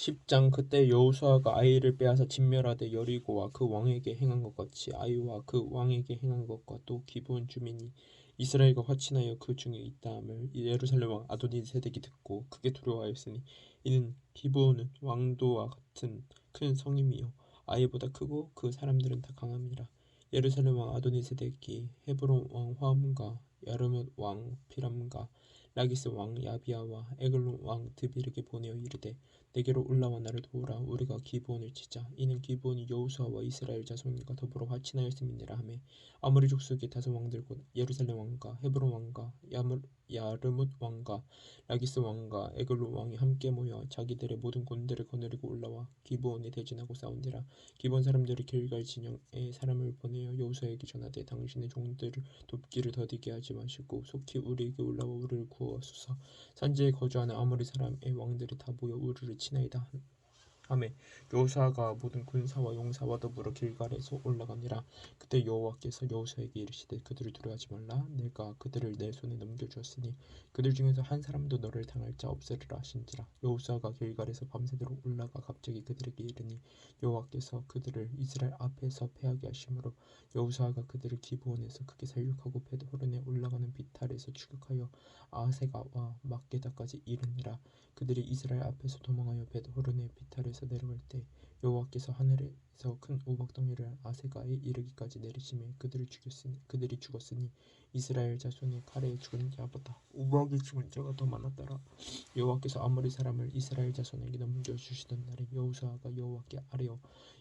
10장 그때 여호수아가 아이를 빼앗아 진멸하되 여리고와 그 왕에게 행한 것 같이 아이와 그 왕에게 행한 것과 또 기브온 주민이 이스라엘과 화친하여 그 중에 있다함을 예루살렘 왕 아도니 세덱이 듣고 크게 두려워하였으니 이는 기브온은 왕도와 같은 큰 성임이요. 아이보다 크고 그 사람들은 다 강함이라. 예루살렘 왕 아도니 세덱이 헤브론 왕 화함과 야르뭇 왕 피람과 라기스 왕 야비아와 에글론 왕 드비르게 보내어 이르되 내게로 올라와 나를 도우라. 우리가 기브온을 치자. 이는 기브온이 여호수아와 이스라엘 자손과 더불어 화친하였음이니라 하매. 아무리 족속의 다섯 왕들 곧 예루살렘 왕과 헤브론 왕과 야물, 야르뭇 왕과 라기스 왕과 에글론 왕이 함께 모여 자기들의 모든 군대를 거느리고 올라와 기브온에 대진하고 싸운디라. 기브온 사람들이 길갈 진영에 사람을 보내어 여호수아에게 전하되 당신의 종들을 돕기를 더디게 하지 마시고 속히 우리에게 올라와 우리를 구하소서. 산지에 거주하는 아모리 사람의 왕들이 다 모여 우리를 치나이다 하매 여호수아가 모든 군사와 용사와 더불어 길갈에서 올라가니라. 그때 여호와께서 여호수아에게 이르시되 그들을 두려워하지 말라. 내가 그들을 내 손에 넘겨주었으니 그들 중에서 한 사람도 너를 당할 자 없으리라 하신지라. 여호수아가 길갈에서 밤새도록 올라가 갑자기 그들에게 이르니 여호와께서 그들을 이스라엘 앞에서 패하게 하심으로 여호수아가 그들을 기브온에서 크게 살육하고 벳호른에 올라가는 비탈에서 추격하여 아세가와 막게다까지 이르니라. 그들이 이스라엘 앞에서 도망하여 벳호른의 비탈에서 내려갈 때 여호와께서 하늘에서 큰 우박덩이를 아세가에 이르기까지 내리심에 그들을 죽였으니 그들이 죽었으니 이스라엘 자손의 칼에 죽은 자보다. 우박이 죽은 자가 더 많았더라. 여호와께서 아모리 사람을 이스라엘 자손에게 넘겨 주시던 날에 여호수아가 여호와께 아뢰어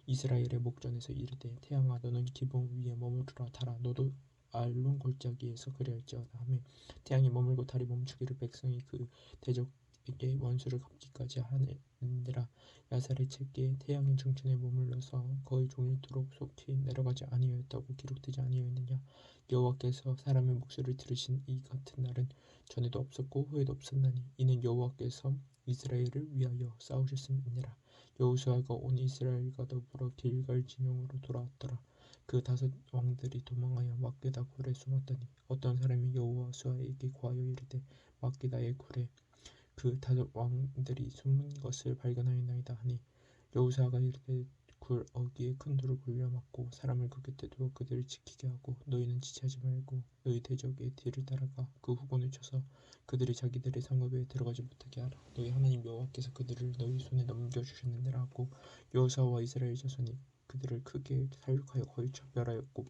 이스라엘의 목전에서 이르되 태양아 너는 기본 위에 머무르라 달아 너도 알론 골짜기에서 그리할지어다 하며 태양이 머물고 달이 멈추기를 백성이 그 대적 에게 원수를 갚기까지 하느니라. 야살의 책에 태양이 중천에 머물러서 거의 종일토록 속히 내려가지 아니하였다고 기록되지 아니하였느냐. 여호와께서 사람의 목소리를 들으신 이 같은 날은 전에도 없었고 후에도 없었나니 이는 여호와께서 이스라엘을 위하여 싸우셨음이니라. 여호수아가 온 이스라엘과 더불어 길갈 진영으로 돌아왔더라. 그 다섯 왕들이 도망하여 막게다 굴에 숨었더니 어떤 사람이 여호수아에게 구하여 이르되 막게다의 굴에 그 다섯 왕들이 숨은 것을 발견하였나이다 하니 여호수아가 이르되 굴 어귀에 큰 돌을 굴려 막고 사람을 그 곁에 두어 그들을 지키게 하고 너희는 지체하지 말고 너희 대적의 뒤를 따라가 그 후군을 쳐서 그들이 자기들의 성읍에 들어가지 못하게 하라. 너희 하나님 여호와께서 그들을 너희 손에 넘겨 주셨느니라 하고 여호수아와 이스라엘 자손이 그들을 크게 살육하여 거의 멸하였고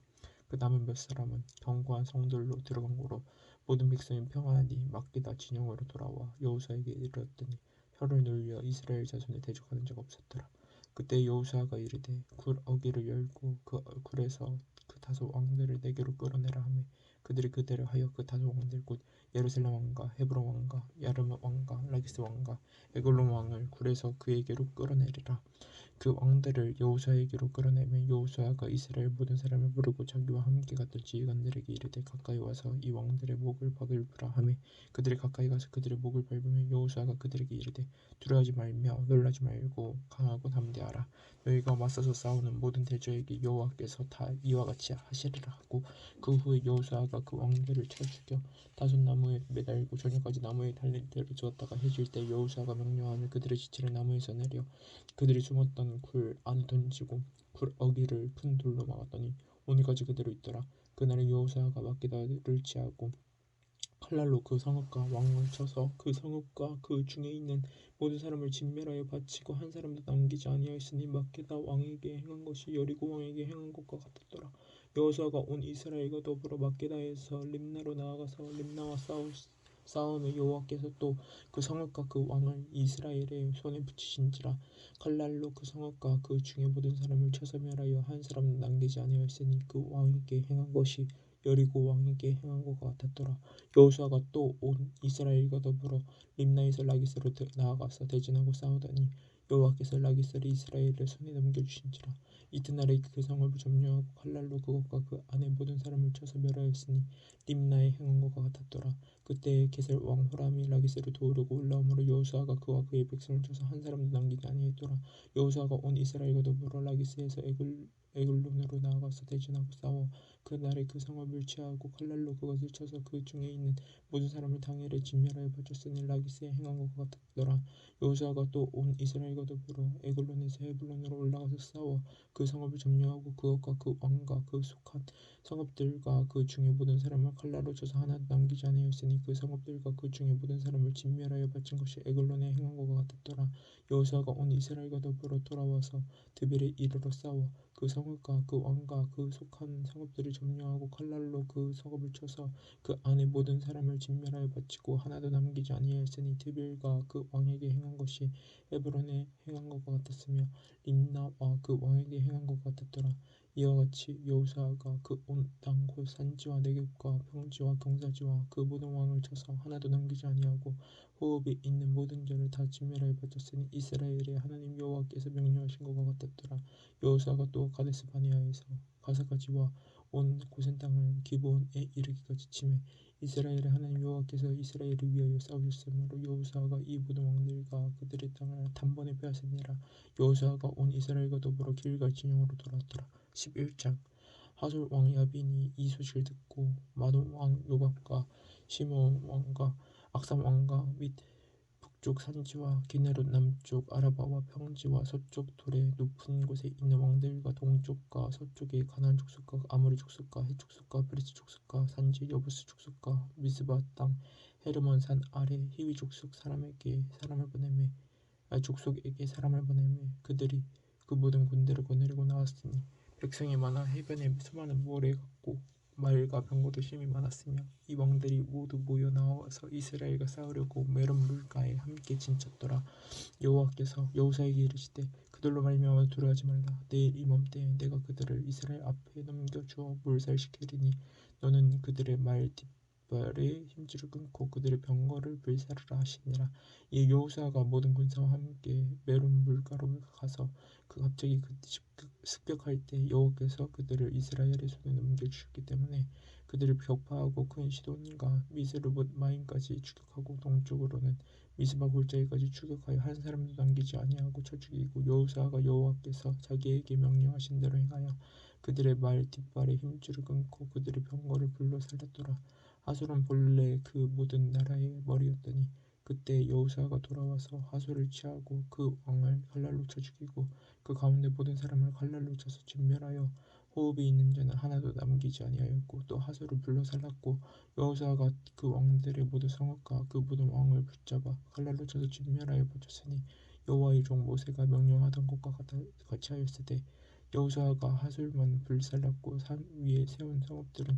그 남은 몇 사람은 견고한 성들로 들어간 거로 모든 백성이 평안하니 막기다 진영으로 돌아와 여호수아에게 이르렀더니 혀를 놀려 이스라엘 자손에 대적하는 자가 없었더라. 그때 여호수아가 이르되 굴 어기를 열고 그 굴에서 그 다섯 왕들을 내게로 끌어내라 하며 그들이 그대로 하여 그 다섯 왕들 곧 예루살렘 왕과 헤브론 왕과 야르무 왕과 라기스 왕과 에글론 왕을 굴에서 그에게로 끌어내리라. 그 왕들을 여호수아에게로 끌어내며 여호수아가 이스라엘 모든 사람을 부르고 자기와 함께 갔던 지휘관들에게 이르되 가까이 와서 이 왕들의 목을 박을부라 하며 그들이 가까이 가서 그들의 목을 밟으며 여호수아가 그들에게 이르되 두려워하지 말며 놀라지 말고 강하고 담대하라. 너희가 맞서서 싸우는 모든 대저에게 여호와께서 다 이와 같이 하시리라 하고 그 후에 여호수아가 그 왕들을 쳐 죽여 다섯 나무에 매달고 저녁까지 나무에 달린 대로 두었다가 해질 때 여호수아가 명령하며 그들의 지체를 나무에서 내려 그들이 숨었던 굴 안에 던지고 굴 어기를 큰 돌로 막았더니 오늘까지 그대로 있더라. 그날에 여호수아가 막게다를 취하고 칼날로 그 성읍과 왕을 쳐서 그 성읍과 그 중에 있는 모든 사람을 진멸하여 바치고 한 사람도 남기지 아니하였으니 막게다 왕에게 행한 것이 여리고 왕에게 행한 것과 같았더라. 여호수아가 온 이스라엘과 더불어 막게다에서 림나로 나아가서 림나와 싸우 싸움에 여호와께서 또 그 성읍과 그 왕을 이스라엘의 손에 붙이신지라 칼날로 그 성읍과 그 중에 모든 사람을 쳐서 멸하여 한 사람도 남기지 아니하였으니 그 왕에게 행한 것이 여리고 왕에게 행한 것과 같았더라. 여호수아가 또 온 이스라엘과 더불어 림나에서 라기스로 나아가서 대진하고 싸우더니 여호와께서 라기스를 이스라엘의 손에 넘겨주신지라. 이튿날에 그 성을 점령하고 칼날로 그것과 그 안에 모든 사람을 쳐서 멸하였으니 림나에 행한 것과 같았더라. 그때 게셀 왕 호람이 라기스를 도우려고 올라오므로 여호수아가 그와 그의 백성을 쳐서 한 사람도 남기지 아니하였더라. 여호수아가 온 이스라엘과 더불어 라기스에서 에글 에글론으로 나아가서 대진하고 싸워 그 날에 그 성읍을 취하고 칼날로 그것을 쳐서 그 중에 있는 모든 사람을 당일에 진멸하여 바쳤으니 라기스에 행한 것 같더라. 여호수아가 또 온 이스라엘과 더불어 에글론에서 헤블론으로 올라가서 싸워 그 성읍을 점령하고 그것과 그 왕과 그 속한 성읍들과 그 중에 모든 사람을 칼날로 쳐서 하나도 남기지 아니하였으니 그 성읍들과 그 중에 모든 사람을 진멸하여 바친 것이 에글론에 행한 것 같았더라. 여호수아가 온 이스라엘과 더불어 돌아와서 드벨에 이르러 싸워 그 성읍과 그 왕과 그 속한 성읍들을 점령하고 칼날로 그 성읍을 쳐서 그 안에 모든 사람을 진멸하여 바치고 하나도 남기지 아니하였으니 드벨과 그 왕에게 행한 것이 에브론에 행한 것 같았으며 림나와 그 왕에게 행한 것 같았더라. 이와 같이 여호수아가 그온땅곧 산지와 내겝과 평지와 경사지와 그 모든 왕을 쳐서 하나도 남기지 아니하고 호흡이 있는 모든 자를 다 진멸하여 바쳤으니 이스라엘의 하나님 여호와께서 명령하신 것과 같았더라. 여호수아가 또 가데스 바네아에서 가사가지와 온 고센 땅을 기본에 이르기까지 침해 이스라엘의 하나님 여호와께서 이스라엘을 위하여 싸우셨으므로 여호수아가 이 모든 왕들과 그들의 땅을 단번에 빼앗으니라. 여호수아가 온 이스라엘과 더불어 길갈 진영으로 돌아왔더라. 11장. 하솔 왕 야빈이 이 소식을 듣고 마돈 왕 요밥과 시몬 왕과 악삼 왕과 및 북쪽 산지와 기네롯 남쪽 아라바와 평지와 서쪽 돌의 높은 곳에 있는 왕들과 동쪽과 서쪽의 가나안 족속과 아모리 족속과 헷 족속과 브리스 족속과 산지 여부스 족속과 미스바 땅 헤르몬 산 아래 히위 족속 사람에게 사람을 보내매 아, 족속에게 사람을 보내매 그들이 그 모든 군대를 거느리고 나왔으니 백성이 많아 해변에 수많은 모래 같고 말과 병거도 심히 많았으며 이 왕들이 모두 모여 나와서 이스라엘과 싸우려고 메론 물가에 함께 진쳤더라. 여호와께서 여호사에게 이르시되 그들로 말미암아 두려워하지 말라. 내일 이맘때에 내가 그들을 이스라엘 앞에 넘겨 주어 몰살시키리니 너는 그들의 말 뒷 발에 힘줄을 끊고 그들의 병거를 불사르라 하시니라. 이 여호사가 모든 군사와 함께 메론 물가로 가서 그 갑자기 그 습격할 때 여호와께서 그들을 이스라엘의 손에 넘겨주셨기 때문에 그들을 격파하고 큰 시돈과 미스르봇 마임까지 추격하고 동쪽으로는 미스바 골짜기까지 추격하여 한 사람도 남기지 아니하고 쳐 죽이고 여호사가 여호와께서 자기에게 명령하신 대로 행하여 그들의 말 뒷발에 힘줄을 끊고 그들의 병거를 불러 살렸더라 하솔은 본래 그 모든 나라의 머리였더니 그때 여호사가 돌아와서 하솔을 취하고 그 왕을 칼날로 쳐 죽이고 그 가운데 모든 사람을 칼날로 쳐서 진멸하여 호흡이 있는 자는 하나도 남기지 아니하였고 또 하솔을 불러 살랐고 여호사가 그 왕들의 모든 성읍과 그 모든 왕을 붙잡아 칼날로 쳐서 진멸하여 바쳤으니 여호와의 종 모세가 명령하던 것과 같이 하였으되 여호사가 하솔만 불살랐고 산 위에 세운 성읍들은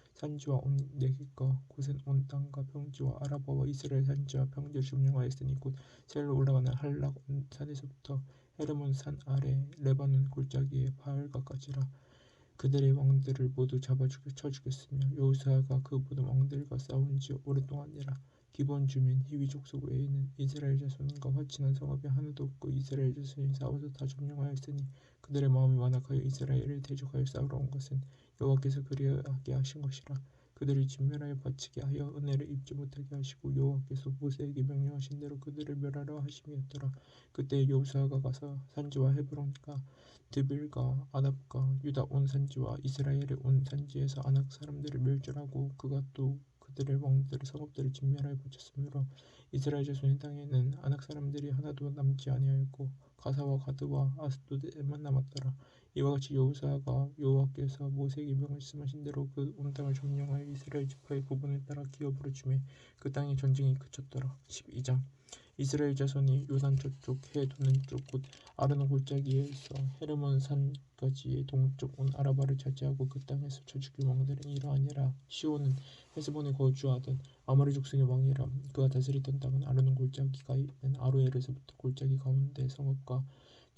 산지와 온 내깃과 고센 온 땅과 평지와 아라바와 이스라엘 산지와 평지를 점령하였으니 곧 셀로 올라가는 한락 온 산에서부터 헤르몬 산 아래 레바논 골짜기의 바알가까지라 그들의 왕들을 모두 잡아 죽여 쳐 죽였으며 여호수아가 그 모든 왕들과 싸운 지 오랫동안이라 기본 주민 히위 족속 외에는 이스라엘 자손과 화친한 성읍이 하나도 없고 이스라엘 자손이 싸워서 다 점령하였으니 그들의 마음이 완악하여 이스라엘을 대적하여 싸우러 온 것은 여호와께서 그리하게 하신 것이라 그들을 진멸하여 바치게 하여 은혜를 입지 못하게 하시고 여호와께서 모세에게 명령하신 대로 그들을 멸하려 하심이었더라. 그때 여호수아가 가서 산지와 헤브론과 드빌과 아납과 유다 온 산지와 이스라엘의 온 산지에서 아낙 사람들을 멸절하고 그가 또 그들의 왕들의 성읍들을 진멸하여 바쳤으므로 이스라엘 자손의 땅에는 아낙 사람들이 하나도 남지 아니하였고 가사와 가드와 아스도드에만 남았더라. 이와 같이 여호사가 여호와께서 모세에게 명말씀하신 대로 그 온 땅을 점령하여 이스라엘 지파의 부분에 따라 기업으로 주매 그 땅에 전쟁이 그쳤더라. 12장. 이스라엘 자손이 요단 저쪽 해 도는 쪽 곧 아르논 골짜기에서 헤르몬 산까지의 동쪽 온 아라바를 차지하고 그 땅에서 쳐 죽일 왕들은 이러하니라. 시온은 헤스본에 거주하던 아모리 족속의 왕이라. 그가 다스리던 땅은 아르논 골짜기가 있는 아로엘에서부터 골짜기 가운데 성읍과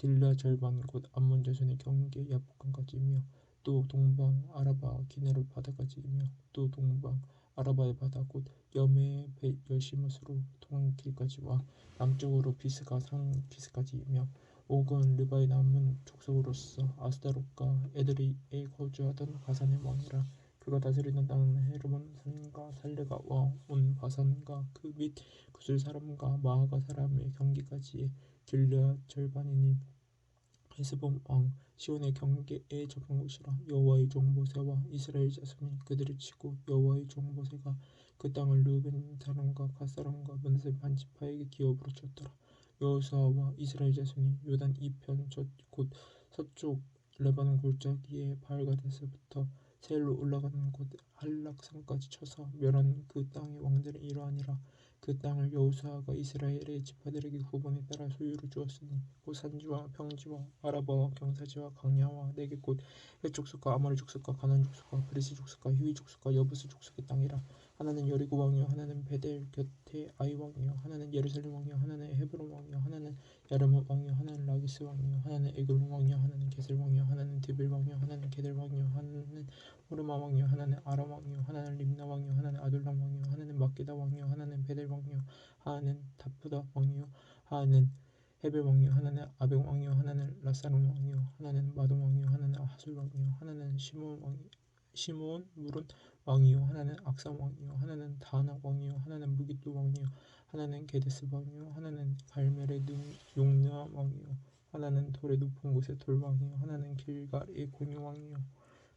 길라 절반 곧 암몬 자손의 경계 야복강까지이며 또 동방 아라바 기네롯 바다까지이며 또 동방 아라바의 바다 곧벳 여시못으로 통한 길까지와 남쪽으로 비스가 산 비스까지이며 옥은 르바의 남은 족속으로서 아스다롯과 에드레이에 거주하던 바산의 왕이라 그가 다스리던 땅은 헤르몬 산과 살레가 와온 바산과 그및 구슬 사람과 마아가 사람의 경계까지의 길르앗 절반이니 헤스본 왕 시온의 경계에 접한 곳이라 여호와의 종 모세와 이스라엘 자손이 그들을 치고 여호와의 종 모세가 그 땅을 르벤 사람과 갓 사람과 문세 반지파에게 기업으로 줬더라. 여호수아와 이스라엘 자손이 요단 이편 곧 서쪽 레바논 골짜기에 바알가데스부터 세일로 올라가는 곳 한락산까지 쳐서 멸한 그 땅의 왕들은 이러하니라 그 땅을 여호수아가 이스라엘의 지파들에게 구분에 따라 소유로 주었으니 곧 산지와 평지와 아라바와 경사지와 강야와 내게 곧 해족속과 아모리 족속과 가난 족속과 브리스 족속과 휴이 족속과 여부스 족속의 땅이라 하나는 여리고 왕이요 하나는 베델 곁에 아이 왕이요 하나는 예루살렘 왕이요 하나는 헤브론 왕이요 하나는 야르몬 왕이요 하나는 라기스 왕이요 하나는 에글론 왕이요 하나는 게셀 왕이요 하나는 디빌 왕이요 하나는 게델 왕이요 하나는 호르마 왕이요 하나는 아람 왕이요 하나는 림나 왕이요 하나는 아둘람 왕이요 하나는 마게다 왕이요 하나는 베델 왕이요 하나는 다푸다 왕이요 하나는 헤벨 왕이요 하나는 아벡 왕이요 하나는 라사론 왕이요 하나는 마돈 왕이요 하나는 하술 왕이요 하나는 시몬 왕이 시몬 물은 왕이요 하나는 악산 왕이요 하나는 다낙 왕이요 하나는 무기또 왕이요 하나는 게데스 왕이요 하나는 갈멜의 용나 왕이요 하나는 돌의 높은 곳의 돌왕이요 하나는 길갈의 공유왕이요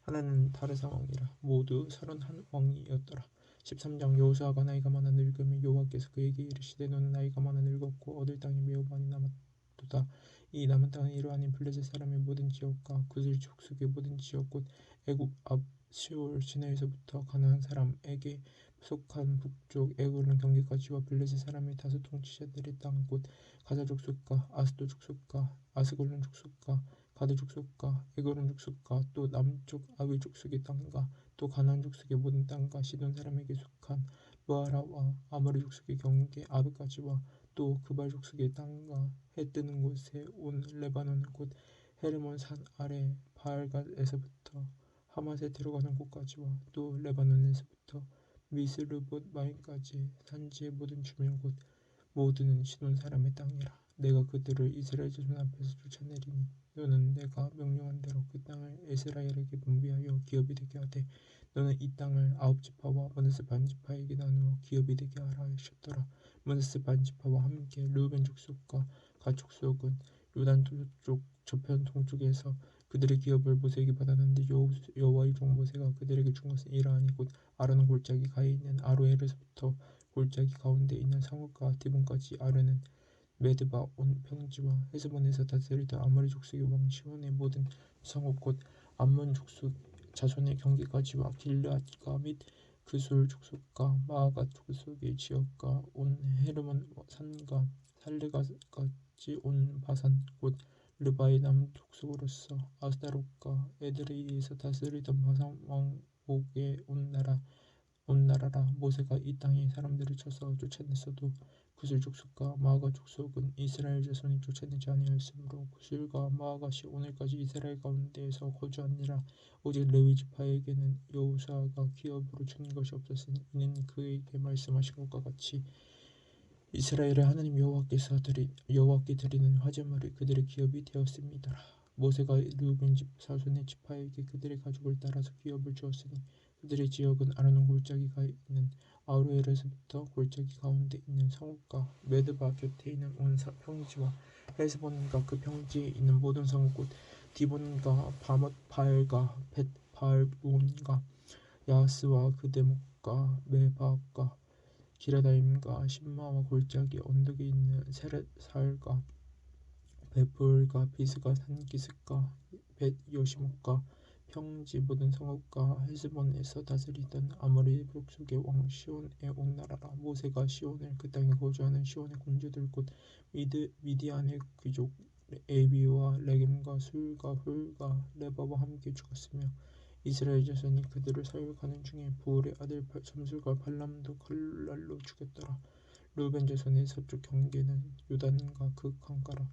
하나는 다르사 왕이라. 모두 서른한 왕이었더라. 13장 여호수아가 나이가 많아 늙으면 여호와께서 그에게 이르시되 너는 나이가 많아 늙었고 얻을 땅이 매우 많이 남았도다. 이 남은 땅은 이러하니 블레셋 사람의 모든 지역과 구슬 족속의 모든 지역 곧 애굽 앞 시올 시내에서부터 가나안 사람에게 속한 북쪽 에굴론 경계까지와 블레셋 사람의 다섯 통치자들의 땅곧 가자 족속과 아스도 족속과 아스골론 족속과 가드 족속과 에글론 족속과 또 남쪽 아위 족속의 땅과 또 가나안 족속의 모든 땅과 시돈 사람에게 속한 무아라와 아모리 족속의 경계 아베까지와 또 그발 족속의 땅과 해 뜨는 곳에 온 레바논 곧 헤르몬 산 아래 바알갓에서부터 하맛에 들어가는 곳까지와 또 레바논에서부터 미스르봇 마인까지 산지의 모든 주민 곧 모든 시돈 사람의 땅이라. 내가 그들을 이스라엘 자손 앞에서 쫓아내리니 너는 내가 명령한 대로 그 땅을 에스라엘에게 분비하여 기업이 되게 하되 너는 이 땅을 아홉 지파와 머느스 반지파에게 나누어 기업이 되게 하라 하셨더라. 머느스 반지파와 함께 르벤 족속과 가 족 속은 요단 쪽 저편 동쪽에서 그들의 기업을 모세에게 받았는데 여호와의 종 모세가 그들에게 준 것은 이러하니 곧 아르논 골짜기 가에 있는 아로에르서부터 골짜기 가운데 있는 상업과 디본까지 아르는 메드바 온 평지와 헤스본에서 다스리던 아모리 족속의 왕 시온의 모든 성읍 곧 암몬 족속 자손의 경계까지와 길르앗과 및 그술 족속과 마아가 족속의 지역과 온 헤르몬 산과 살레가까지 온 바산 곧 르바의 남은 족속으로서 아스다롯과 에드레이에서 다스리던 바산 왕옥의 온 나라 온 나라라 모세가 이 땅의 사람들을 쳐서 쫓아냈어도 구슬 족속과 마아가 족속은 이스라엘 자손이 쫓아내지 아니하였으므로 구슬과 마아가시 오늘까지 이스라엘 가운데에서 거주하니라 오직 레위 지파에게는 여호수아가 기업으로 준 것이 없었으니 이는 그에게 말씀하신 것과 같이 이스라엘의 하나님 여호와께서 드리 여호와께 드리는 화제물이 그들의 기업이 되었습니다. 모세가 루벤 집 사손의 지파에게 그들의 가족을 따라서 기업을 주었으니 그들의 지역은 아르논 골짜기가 있는 아우르엘에서부터 골짜기 가운데 있는 성읍과 메드바 곁에 있는 온 평지와 헤스본과 그 평지에 있는 모든 성읍 곧 디본과 바못 바알과 벳 바알온과 야스와 그 대목과 메바과 기라다임과 신마와 골짜기 언덕에 있는 세렛살과 베풀과 비스가 산기슭과 벳 여시목과 평지 모든 성읍과 헤스본에서 다스리던 아모리 족속의 왕 시온의 온 나라라. 모세가 시온을 그 땅에 거주하는 시온의 공주들 곧 미드 미디안의 귀족 에비와 레겜과 술과 훌과 레바와 함께 죽었으며 이스라엘 자손이 그들을 사육하는 중에 부올의 아들 점술과 발람도 칼날로 죽였더라. 루벤 자손의 서쪽 경계는 요단과 그 강가라.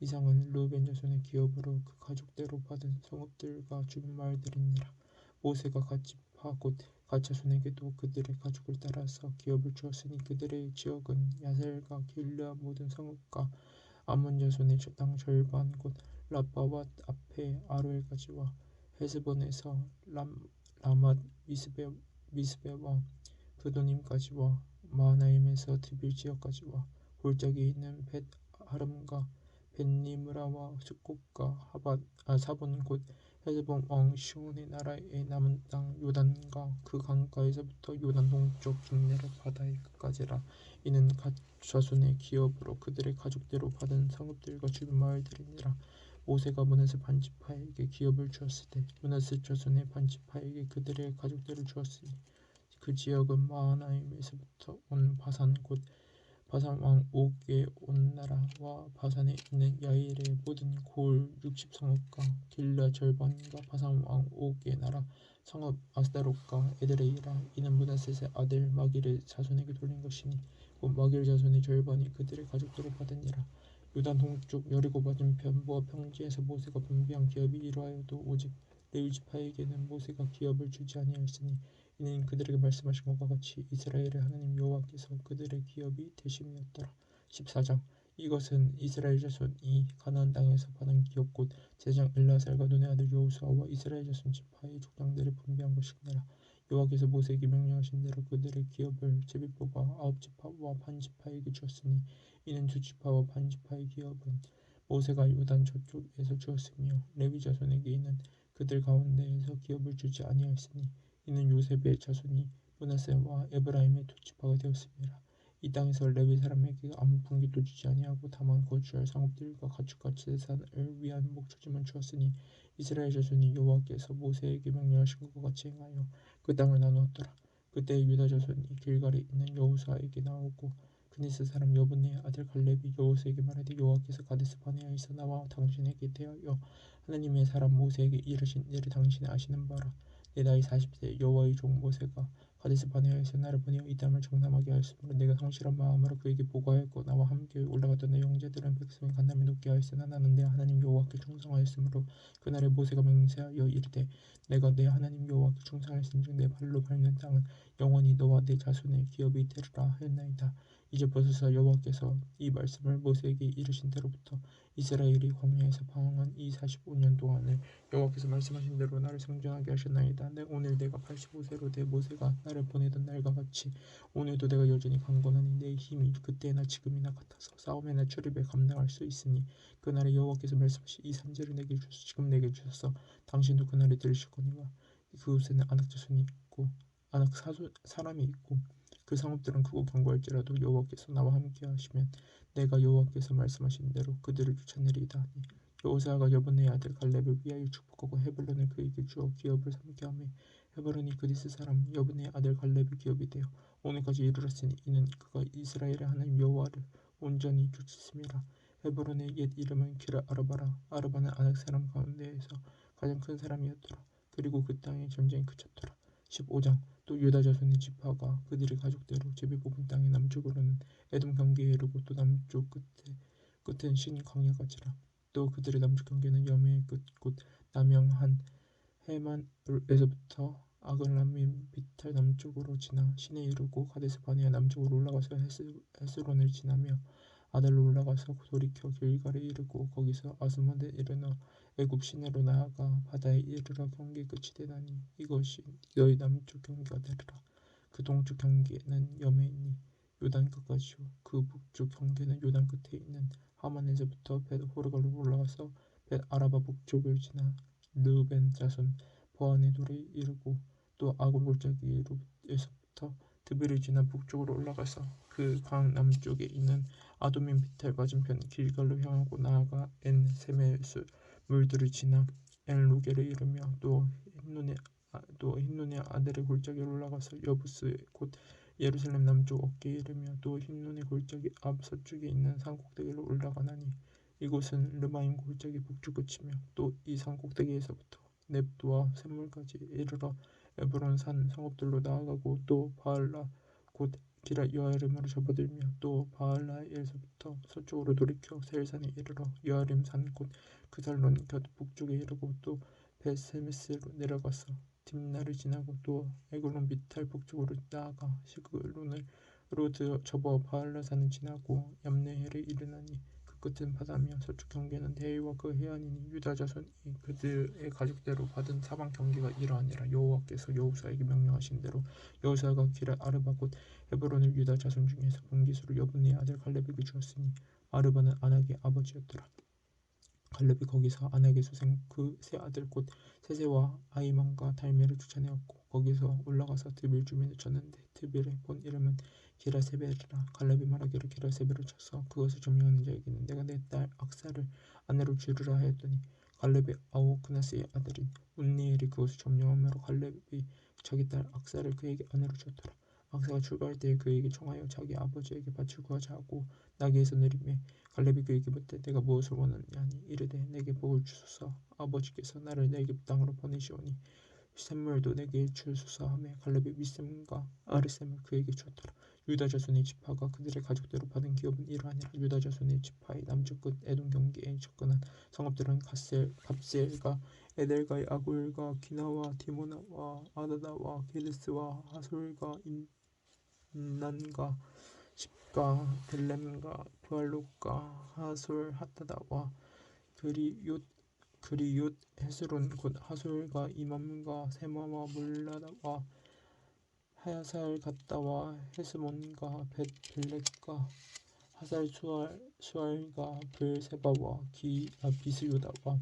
이상은 루벤 자손의 기업으로 그 가족대로 받은 성읍들과 주변 마을들이니라. 모세가 가치파 곧 가차손에게도 그들의 가족을 따라서 기업을 주었으니 그들의 지역은 야셀과 길르아 모든 성읍과 아몬 자손의 땅 절반 곧 라빠와 앞에 아로엘까지와 헤스본에서 람, 라맛 미스베, 미스베와 그도님까지와 마하나임에서 드빌 지역까지와 골짜기에 있는 벳 하름과 벳니므라와 스꽃과 하밭 아, 사본 곧 헤스본 왕 시온의 나라의 남은 땅 요단과 그 강가에서부터 요단 동쪽 긴네렛 바다의 끝까지라. 이는 갓 자손의 기업으로 그들의 가족대로 받은 상급들과 주변 마을들이니라 모세가 문하세 반지파에게 기업을 주었을 때 문하세 자손의 반지파에게 그들의 가족들을 주었으니 그 지역은 마하나임에서부터 온 바산 곧 바산 왕 옥의 온 나라와 바산에 있는 야일의 모든 골 육십 성읍과 길라 절반과 바산 왕 옥의 나라 성읍 아스다롯과 에드레이라 이는 문하셋의 아들 마길의 자손에게 돌린 것이니 곧 마길 자손의 절반이 그들의 가족대로 받으니라 요단 동쪽 여리고 맞은편 모압 평지에서 모세가 분비한 기업이 이러하여도 오직 레위 지파에게는 모세가 기업을 주지 아니하였으니 이는 그들에게 말씀하신 것과 같이 이스라엘의 하나님 여호와께서 그들의 기업이 되심이었더라. 14장 이것은 이스라엘 자손이 가나안 땅에서 받은 기업 곧 제장 엘라살과 눈의 아들 여호수아와 이스라엘 자손 지파의 족장들을 분비한 것이니라. 여호와께서 모세에게 명령하신 대로 그들의 기업을 제비 뽑아 아홉 지파와 반 지파에게 주었으니 이는 두 지파와 반 지파의 기업은 모세가 요단 저쪽에서 주었으며 레위 자손에게 있는 그들 가운데에서 기업을 주지 아니하였으니 이는 요셉의 자손이 문하세와 에브라임의 두 지파가 되었습니다. 이 땅에서 레위 사람에게 아무 분기도 주지 아니하고 다만 거주할 상업들과 가축과 재산을 위한 목초지만 주었으니 이스라엘 자손이 여호와께서 모세에게 명령하신 것과 같이 행하여 그 땅을 나누었더라. 그때 유다 자손이 길갈에 있는 여호수아에게 나오고 그니스 사람 여분의 아들 갈렙이 여호수에게 말하되 여호와께서 가데스 바네아에서 나와 당신에게 대하여 하나님의 사람 모세에게 이르신 일을 당신이 아시는 바라. 내 나이 사십 세 여호와의 종 모세가 가데스 바네아에서 나를 보내어 이 땅을 정탐하게 하였으므로 내가 성실한 마음으로 그에게 보고하였고 나와 함께 올라갔던 내 형제들은 백성의 간담을 높게 하였으나 나는 내 하나님 여호와께 충성하였으므로 그날에 모세가 맹세하여 이르되 내가 내 하나님 여호와께 충성하였은즉 내 발로 밟는 땅은 영원히 너와 내 자손의 기업이 되리라 하였나이다 이제 보소서 여호와께서 이 말씀을 모세에게 이르신 대로부터 이스라엘이 광야에서 방황한 이 사십오 년 동안을 여호와께서 말씀하신 대로 나를 생존하게 하셨나이다. 내 오늘 내가 팔십오 세로 돼 모세가 나를 보내던 날과 같이 오늘도 내가 여전히 강건하니 내 힘이 그때나 지금이나 같아서 싸움에나 출입에 감당할 수 있으니 그날에 여호와께서 말씀하신 이 산지를 내게 주셔서 지금 내게 주셔서 당신도 그날에 들으실 거니와 그곳에는 아낙 자손이 있고 아낙 사소, 사람이 있고 그 성읍들은 크고 견고할지라도 여호와께서 나와 함께 하시면 내가 여호와께서 말씀하신 대로 그들을 쫓아내리이다 하니 여호사가 여분의 아들 갈렙을 위하여 축복하고 헤블론을 그에게 주어 기업을 삼게 하며 헤블론이 그리스 사람 여분의 아들 갈렙의 기업이 되어 오늘까지 이르렀으니 이는 그가 이스라엘의 하나님 여호와를 온전히 쫓았음이라. 헤브론의 옛 이름은 기라 아르바라. 아르바는 아낙 사람 가운데에서 가장 큰 사람이었더라. 그리고 그 땅에 전쟁이 그쳤더라. 15장 또 유다 자손의 지파가 그들의 가족대로 제비 뽑은 땅의 남쪽으로는 에돔 경계에 이르고 또 남쪽 끝에 끝은 신 광야까지라. 또 그들의 남쪽 경계는 여매의 끝곧 남영한 해만에서부터 아글라민 비탈 남쪽으로 지나 신에 이르고 가데스 바네아 남쪽으로 올라가서 헤스, 헤스론을 지나며 아달로 올라가서 돌이켜 길갈에 이르고 거기서 아스몬에 이르러 애굽 시내로 나아가 바다에 이르러 경계 끝이 되나니 이것이 너희 남쪽 경계가 되리라. 그 동쪽 경계는 여메이니 요단 끝까지요. 그 북쪽 경계는 요단 끝에 있는 하만에서부터 벳 호르갈로 올라가서 벳 아라바 북쪽을 지나 르벤 자손 보안의 돌에 이르고 또 아골 골짜기에서부터 드비를 지나 북쪽으로 올라가서 그강 남쪽에 있는 아도민 비탈 맞은편 길갈로 향하고 나아가 엔 세메스 물들을 지나 엘로게를 이르며 또 흰눈의 아, 또 흰눈의 아들의 골짜기로 올라가서 여부스 곧 예루살렘 남쪽 어깨에 이르며 또 흰눈의 골짜기 앞 서쪽에 있는 산 꼭대기로 올라가나니 이곳은 르마임 골짜기 북쪽 끝이며 또 이 산 꼭대기에서부터 넵도와 샘물까지 이르러 에브론 산 성읍들로 나아가고 또 바알라 곧 기라 여아림으로 접어들며 또 바알라에서부터 서쪽으로 돌이켜 세일산에 이르러 여아림 산곧 그살론 곁 북쪽에 이르고 또 베세메스로 내려가서 딥나를 지나고 또 에글론 비탈 북쪽으로 나아가 시그론으로 접어 바알라산을 지나고 얌네헬에 이르나니 그 끝은 바다며 서쪽 경계는 대해와 그 해안이니 유다 자손이 그들의 가족대로 받은 사방 경계가 이러하니라. 여호와께서 여호수아에게 명령하신 대로 여호수아가 기라 아르바 곧 헤브론을 유다 자손 중에서 본기수로 여분의 아들 갈렙에게 주었으니 아르바는 아낙의 아버지였더라 갈렙이 거기서 아낙의 수생 그 세 아들 곧 세세와 아이만과 달메를 쫓아내었고 거기서 올라가서 드빌 주민을 쳤는데 드빌의 본 이름은 기라세벨이라 갈렙이 말하기를 기라세벨을 쳐서 그것을 점령하는 자에게는 내가 내 딸 악사를 아내로 주리라 하였더니 갈렙의 아우 그나스의 아들인 운니엘이 그것을 점령하므로 갈렙이 자기 딸 악사를 그에게 아내로 주었더라. 악사가 출발할 때에 그에게 청하여 자기 아버지에게 구하자 하고 나귀에서 내리매 갈렙이 그에게 묻되 내가 무엇을 원하느냐니 이르되 내게 복을 주소서. 아버지께서 나를 내게 땅으로 보내시오니 샘물도 내게 주소서 하며 갈렙이 미셈과 아르셈을 그에게 주었더라. 유다 자손의 지파가 그들의 가족대로 받은 기업은 이러하니라. 유다 자손의 지파의 남쪽 끝 에돔 경계에 접근한 성읍들은 갓셀, 갑셀과 에델과 아굴과 기나와 디모나와 아다다와 게데스와 하솔과 임난과 십과 벨렘과 부알롯과 하솔 하타다와 그리욤 그리욤 헤스론 곧 하솔과 이맘과 세마와 몰라다와 하야살 갔다와 헤스몬과 벳벨렉과 하살 수알, 수알과 불세바와 기 아, 비스요다와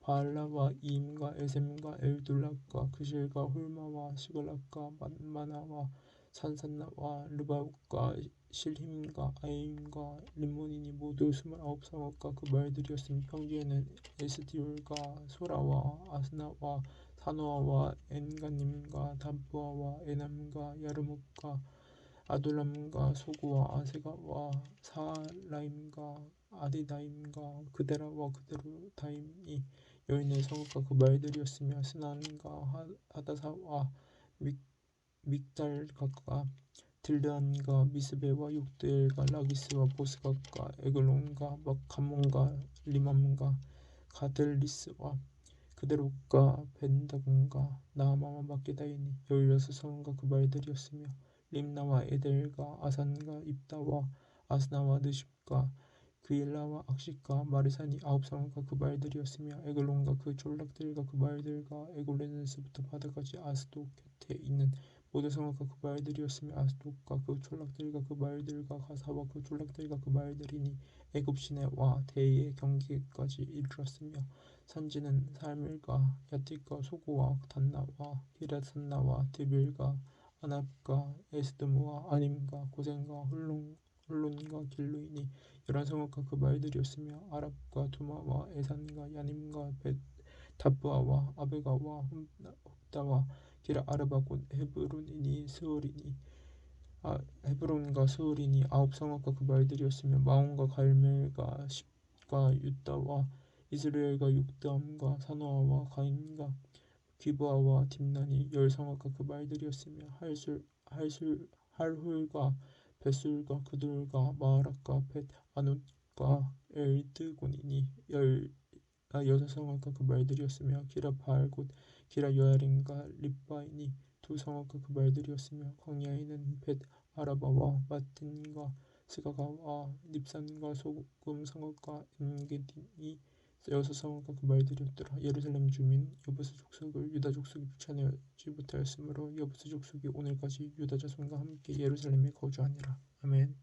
바알라와 이임과 에셈과 엘둘락과 그실과 홀마와 시글락과 만마나와 산산나와 르바욱과 실힘과 아임과 림몬이니 모두 스물아홉 성읍과 그 말들이었으니 평지에는 에스디올과 소라와 아스나와 사노아와 엔가님과 담부아와 에남과 야르묵과 아둘람과 소구와 아세가와 사라임과 아디다임과 그데라와 그데로다임이 여인의 성읍과 그 말들이었으며 스난과 하다사와 믹달각과 딜드안과 미스베와 욕들과 라기스와 보스각과 에글론과 감몬과 리맘과 가들리스와 그대로가 벤다곤과 나아마와 마게다이니 열여섯 성과 그 말들이었으며 림나와 에델과 아산과 입다와 아스나와 느십과 그일라와 악식과 마르산이 아홉 성과 그 말들이었으며 에글론과 그 졸락들과 그 말들과 에골레네스부터 바다까지 아스도 곁에 있는 모든 성읍과 그 말들이었으며 아스돗과 그 졸락들과 그 말들과 가사와 그 졸락들과 그 말들이니 애굽 시내와 대의 경계까지 이르렀으며 산지는 살밀과 야틱과 소고와 단나와 기라산나와 드빌과 아납과 에스드모와 아님과 고센과 홀론, 홀론과 길루이니 열한 성읍과 그 말들이었으며 아랍과 두마와 에산과 야님과 벳 다브아와 아베가와 홈다와 기라 아르바 곧 헤브론이니 스올이니 아, 헤브론과 스올이니 아홉 성읍과 그 말들이었으며 마온과 갈멜과 십과 유다와 이스라엘과 육담과 사노아와 가인과 기브아와 딥난이 열 성읍과 그 말들이었으며 할술 할술 할훌과 벳술과 그들과 마하락과 벳 아논과 엘드곤이니 열 아, 여섯 성읍과 그 말들이었으며 기라 바알 곧 기라 여아림과 립바이니 두 성읍과 그 말들이었으며 광야에는 벳 아라바와 마틴과 스가가와 닙산과 소금 성읍과 엔게딘이 여섯 성읍과 그 말들이었더라. 예루살렘 주민 여부스 족속을 유다 족속이 쫓아내지 못하였으므로 여부스 족속이 오늘까지 유다 자손과 함께 예루살렘에 거주하니라. 아멘